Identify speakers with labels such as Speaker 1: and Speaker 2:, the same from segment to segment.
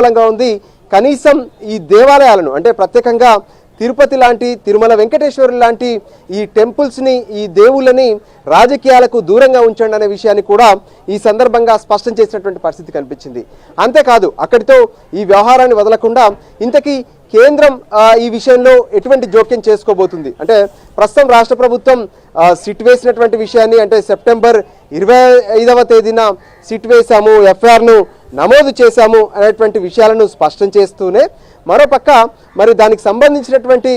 Speaker 1: అనుకూలంగా ఉంది. కనీసం ఈ దేవాలయాలను అంటే ప్రత్యేకంగా తిరుపతి లాంటి తిరుమల వెంకటేశ్వరు లాంటి ఈ టెంపుల్స్ని ఈ దేవుళ్ళని రాజకీయాలకు దూరంగా ఉంచండి అనే విషయాన్ని కూడా ఈ సందర్భంగా స్పష్టం చేసినటువంటి పరిస్థితి కనిపించింది. అంతేకాదు అక్కడితో ఈ వ్యవహారాన్ని వదలకుండా ఇంతకీ కేంద్రం ఈ విషయంలో ఎటువంటి జోక్యం చేసుకోబోతుంది? అంటే ప్రస్తుతం రాష్ట్ర ప్రభుత్వం సిట్ వేసినటువంటి విషయాన్ని అంటే సెప్టెంబర్ ఇరవై ఐదవ తేదీన సిట్ వేశాము ఎఫ్ఐఆర్ను నమోదు చేశాము అనేటువంటి విషయాలను స్పష్టం చేస్తూనే మరోపక్క మరి దానికి సంబంధించినటువంటి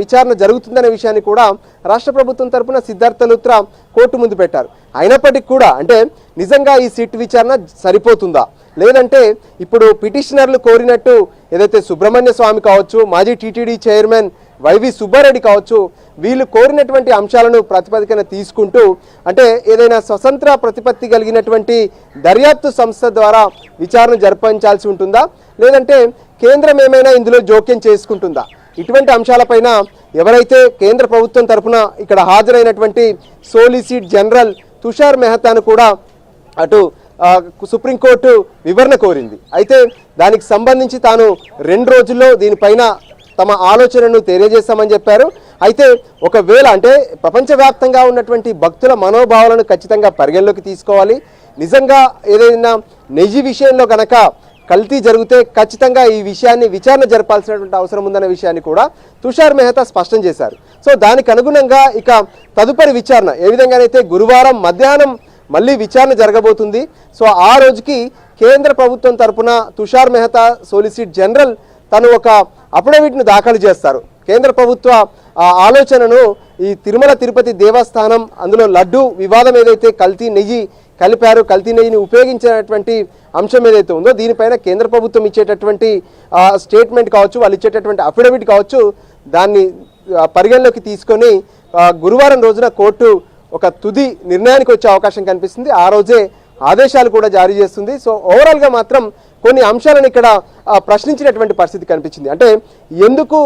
Speaker 1: విచారణ జరుగుతుందనే విషయాన్ని కూడా రాష్ట్ర ప్రభుత్వం తరపున సిద్ధార్థ లూత్రా కోర్టు ముందు పెట్టారు. అయినప్పటికీ కూడా అంటే నిజంగా ఈ సిట్ విచారణ సరిపోతుందా? లేదంటే ఇప్పుడు పిటిషనర్లు కోరినట్టు ఏదైతే సుబ్రహ్మణ్య స్వామి కావచ్చు మాజీ టీటీడీ చైర్మన్ వైవి సుబ్బారెడ్డి కావచ్చు వీళ్ళు కోరినటువంటి అంశాలను ప్రతిపాదికన తీసుకుంటూ అంటే ఏదైనా స్వతంత్ర ప్రతిపత్తి కలిగినటువంటి దర్యాప్తు సంస్థ ద్వారా విచారణ జరిపించాల్సి ఉంటుందా? లేదంటే కేంద్రం ఏమైనా ఇందులో జోక్యం చేసుకుంటుందా? ఇటువంటి అంశాలపైన ఎవరైతే కేంద్ర ప్రభుత్వం తరపున ఇక్కడ హాజరైనటువంటి సోలిసిట్ జనరల్ తుషార్ మెహతాను కూడా అటు సుప్రీంకోర్టు వివరణ కోరింది. అయితే దానికి సంబంధించి తాను రెండు రోజుల్లో దీనిపైన తమ ఆలోచనను తెలియజేస్తామని చెప్పారు. అయితే ఒకవేళ అంటే ప్రపంచవ్యాప్తంగా ఉన్నటువంటి భక్తుల మనోభావాలను ఖచ్చితంగా పరిగణలోకి తీసుకోవాలి. నిజంగా ఏదైనా నెయ్యి విషయంలో కనుక కల్తీ జరిగితే ఖచ్చితంగా ఈ విషయాన్ని విచారణ జరపాల్సినటువంటి అవసరం ఉందనే విషయాన్ని కూడా తుషార్ మెహతా స్పష్టం చేశారు. సో దానికి అనుగుణంగా ఇక తదుపరి విచారణ ఏ విధంగానైతే గురువారం మధ్యాహ్నం మళ్ళీ విచారణ జరగబోతుంది. సో ఆ రోజుకి కేంద్ర ప్రభుత్వం తరపున తుషార్ మెహతా సోలిసిట్ జనరల్ తను ఒక అఫిడవిట్ను దాఖలు చేస్తారు. కేంద్ర ప్రభుత్వ ఆలోచనను ఈ తిరుమల తిరుపతి దేవస్థానం అందులో లడ్డు వివాదం ఏదైతే కల్తీ నెయ్యి కలిపారు కల్తీ నెయ్యిని ఉపయోగించినటువంటి అంశం ఏదైతే ఉందో దీనిపైన కేంద్ర ప్రభుత్వం ఇచ్చేటటువంటి స్టేట్మెంట్ కావచ్చు వాళ్ళు ఇచ్చేటటువంటి అఫిడవిట్ కావచ్చు దాన్ని పరిగణలోకి తీసుకొని గురువారం రోజున కోర్టు ఒక తుది నిర్ణయానికి వచ్చే అవకాశం కనిపిస్తుంది. ఆ రోజే ఆదేశాలు కూడా జారీ చేస్తుంది. సో ఓవరాల్గా మాత్రం కొన్ని అంశాలను ఇక్కడ ప్రశ్నించినటువంటి పరిస్థితి కనిపించింది. అంటే ఎందుకు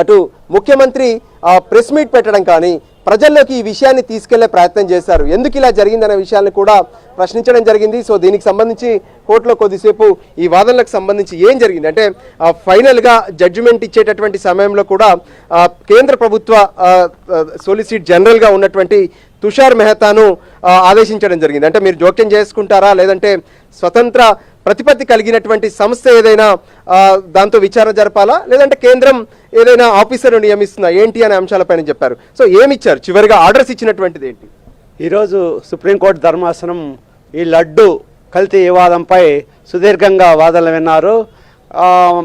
Speaker 1: అటు ముఖ్యమంత్రి ప్రెస్ మీట్ పెట్టడం కానీ ప్రజల్లోకి ఈ విషయాన్ని తీసుకెళ్ళే ప్రయత్నం చేశారు? ఎందుకు ఇలా జరిగిందనే విషయాన్ని కూడా ప్రశ్నించడం జరిగింది. సో దీనికి సంబంధించి కోర్టులో కొద్దిసేపు ఈ వాదనలకు సంబంధించి ఏం జరిగింది? అంటే ఫైనల్గా జడ్జిమెంట్ ఇచ్చేటటువంటి సమయంలో కూడా కేంద్ర ప్రభుత్వ సొలిసిట్ జనరల్గా ఉన్నటువంటి తుషార్ మెహతాను ఆదేశించడం జరిగింది. అంటే మీరు జోక్యం చేసుకుంటారా? లేదంటే స్వతంత్ర ప్రతిపత్తి కలిగినటువంటి సంస్థ ఏదైనా దాంతో విచారణ జరపాలా? లేదంటే కేంద్రం ఏదైనా ఆఫీసర్ను నియమిస్తుందా? ఏంటి అనే అంశాలపైన చెప్పారు. సో ఏమిచ్చారు? చివరిగా ఆర్డర్స్ ఇచ్చినటువంటిది ఏంటి?
Speaker 2: ఈరోజు సుప్రీంకోర్టు ధర్మాసనం ఈ లడ్డు కల్తీ వివాదంపై సుదీర్ఘంగా వాదనలు విన్నారు.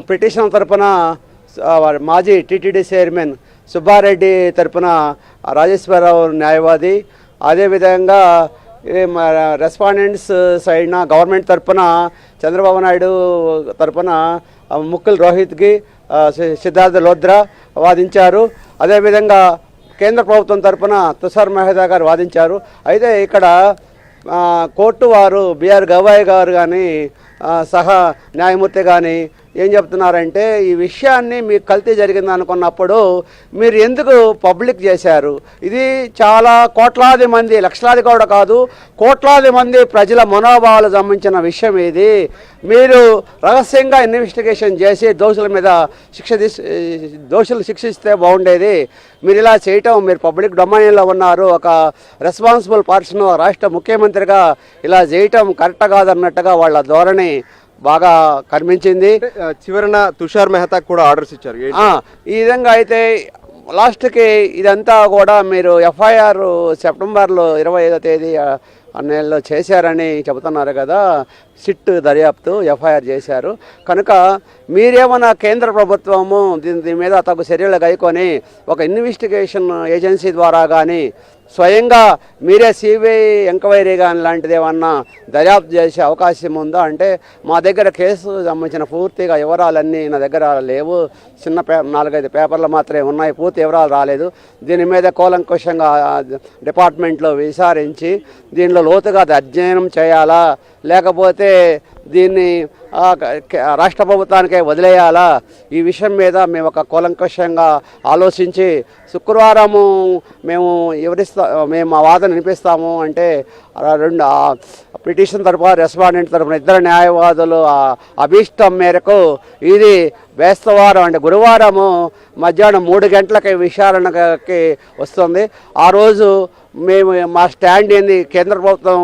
Speaker 2: పిటిషన్ తరపున మాజీ టీటీడీ చైర్మన్ సుబ్బారెడ్డి తరపున రాజేశ్వరరావు న్యాయవాది. అదేవిధంగా రెస్పాండెంట్స్ సైడ్న గవర్నమెంట్ తరపున చంద్రబాబు నాయుడు తరపున ముక్కుల్ రోహిత్కి సి- సిద్ధార్థ లోద్రా వాదించారు. అదేవిధంగా కేంద్ర ప్రభుత్వం తరపున తుషార్ మెహతా గారు వాదించారు. అయితే ఇక్కడ కోర్టు వారు బిఆర్ గవాయ్ గారు కానీ సహా న్యాయమూర్తి కానీ ఏం చెప్తున్నారంటే ఈ విషయాన్ని మీకు కల్తీ జరిగింది అనుకున్నప్పుడు మీరు ఎందుకు పబ్లిక్ చేశారు? ఇది చాలా కోట్లాది మంది లక్షలాది కూడా కాదు కోట్లాది మంది ప్రజల మనోభావాలు సంబంధించిన విషయం ఇది. మీరు రహస్యంగా ఇన్వెస్టిగేషన్ చేసి దోషుల మీద శిక్ష దోషులు శిక్షిస్తే బాగుండేది. మీరు ఇలా చేయటం మీరు పబ్లిక్ డొమైన్లో ఉన్నారు ఒక రెస్పాన్సిబుల్ పర్సన్ రాష్ట్ర ముఖ్యమంత్రిగా ఇలా చేయటం కరెక్ట్ కాదన్నట్టుగా వాళ్ళ ధోరణి. బాగా కనిపించింది.
Speaker 1: చివరన తుషార్ మెహతా కూడా ఆర్డర్స్ ఇచ్చారు.
Speaker 2: ఈ విధంగా అయితే లాస్ట్కి ఇదంతా కూడా మీరు ఎఫ్ఐఆర్ సెప్టెంబర్లో ఇరవై ఐదో తేదీ నెలలో చేశారని చెబుతున్నారు కదా. సిట్ దర్యాప్తు ఎఫ్ఐఆర్ చేశారు. కనుక మీరేమన్నా కేంద్ర ప్రభుత్వము దీని దీని మీద తగు చర్యలు గైకొని ఒక ఇన్వెస్టిగేషన్ ఏజెన్సీ ద్వారా కానీ స్వయంగా మీరే సిబిఐ ఎంక్వైరీ కానీ లాంటిది ఏమన్నా దర్యాప్తు చేసే అవకాశం ఉందా? అంటే మా దగ్గర కేసు సంబంధించిన పూర్తిగా వివరాలన్నీ నా దగ్గర లేవు. చిన్న పే నాలుగైదు పేపర్లు మాత్రమే ఉన్నాయి. పూర్తి వివరాలు రాలేదు. దీని మీద కూలంకుషంగా డిపార్ట్మెంట్లో విచారించి దీనిలో లోతుగా అది అధ్యయనం చేయాలా? లేకపోతే దీన్ని రాష్ట్ర ప్రభుత్వానికే వదిలేయాలా? ఈ విషయం మీద మేము ఒక కూలంకషంగా ఆలోచించి శుక్రవారము మేము వివరిస్తా మేము మా వాదన వినిపిస్తాము అంటే రెండు పిటిషన్ తరపున రెస్పాండెంట్ తరపున ఇద్దరు న్యాయవాదులు అభీష్టం మేరకు ఇది వేస్తవారం అంటే గురువారము మధ్యాహ్నం మూడు గంటలకి విచారణకి వస్తుంది. ఆ రోజు మేము మా స్టాండ్ ఏంది? కేంద్ర ప్రభుత్వం